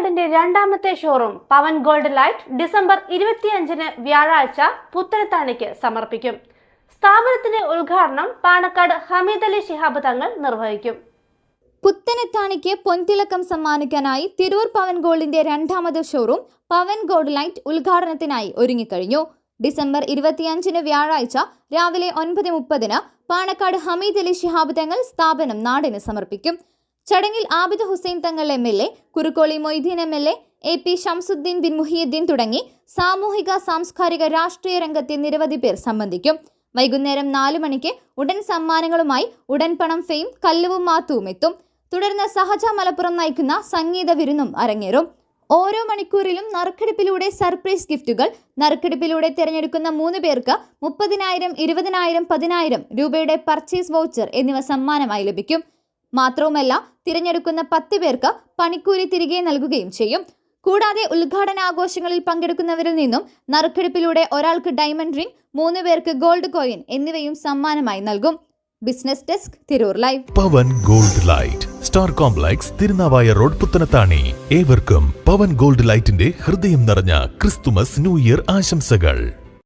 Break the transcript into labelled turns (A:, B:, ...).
A: ഗോൾഡിന്റെ രണ്ടാമത്തെ showroom Pavan gold light December ഇരുപത്തിയഞ്ചിന് വ്യാഴാഴ്ച പുത്തനത്താണിക്ക് സമർപ്പിക്കും. സ്ഥാപനത്തിന്റെ ഉദ്ഘാടനം പാണക്കാട് ഹമീദ് അലി ശിഹാബ് തങ്ങൾ നിർവഹിക്കും.
B: പുത്തനത്താണിക്ക് പൊൻതിളക്കം സമ്മാനിക്കാനായി തിരൂർ പവൻ ഗോൾഡിന്റെ രണ്ടാമത് ഷോറൂം പവൻ ഗോൾഡ് ലൈറ്റ് ഉദ്ഘാടനത്തിനായി ഒരുങ്ങിക്കഴിഞ്ഞു. ഡിസംബർ ഇരുപത്തിയഞ്ചിന് വ്യാഴാഴ്ച രാവിലെ ഒൻപത് മുപ്പതിന് പാണക്കാട് ഹമീദ് അലി ശിഹാബ് തങ്ങൾ സ്ഥാപനം നാടിന് സമർപ്പിക്കും. ചടങ്ങിൽ Abid Hussain Thangal M L A Kurukkoli Moideen M L A A P Shamsudheen bin Muhiyudheen തുടങ്ങി സാമൂഹിക സാംസ്കാരിക രാഷ്ട്രീയ രംഗത്തെ നിരവധി പേർ സംബന്ധിക്കും. വൈകുന്നേരം നാലു മണിക്ക് ഉടൻ സമ്മാനങ്ങളുമായി ഉടൻ പണം ഫെയിം കല്ലുവും മാത്തുവും എത്തും. തുടർന്ന് സഹജ മലപ്പുറം നയിക്കുന്ന സംഗീത വിരുന്നും അരങ്ങേറും. ഓരോ മണിക്കൂറിലും നറുക്കെടുപ്പിലൂടെ സർപ്രൈസ് ഗിഫ്റ്റുകൾ നറുക്കെടുപ്പിലൂടെ തിരഞ്ഞെടുക്കുന്ന മൂന്ന് പേർക്ക് മുപ്പതിനായിരം ഇരുപതിനായിരം പതിനായിരം രൂപയുടെ പർച്ചേസ് വൗച്ചർ എന്നിവ സമ്മാനമായി ലഭിക്കും. മാത്രവുമല്ല തിരഞ്ഞെടുക്കുന്ന പത്ത് പേർക്ക് പണിക്കൂലി തിരികെ നൽകുകയും ചെയ്യും. കൂടാതെ ഉദ്ഘാടനാഘോഷങ്ങളിൽ പങ്കെടുക്കുന്നവരിൽ നിന്നും നറുക്കെടുപ്പിലൂടെ ഒരാൾക്ക് ഡയമണ്ട് റിംഗ് മൂന്ന് പേർക്ക് ഗോൾഡ് കോയിൻ എന്നിവയും സമ്മാനമായി നൽകും. Business desk Tirur live
C: Pavan gold light star complex Thirunavaya road Puthanathani. ഏവർക്കും പവൻ ഗോൾഡ് ലൈറ്റിന്റെ ഹൃദയം നിറഞ്ഞ ക്രിസ്തുമസ് ന്യൂ ഇയർ ആശംസകൾ.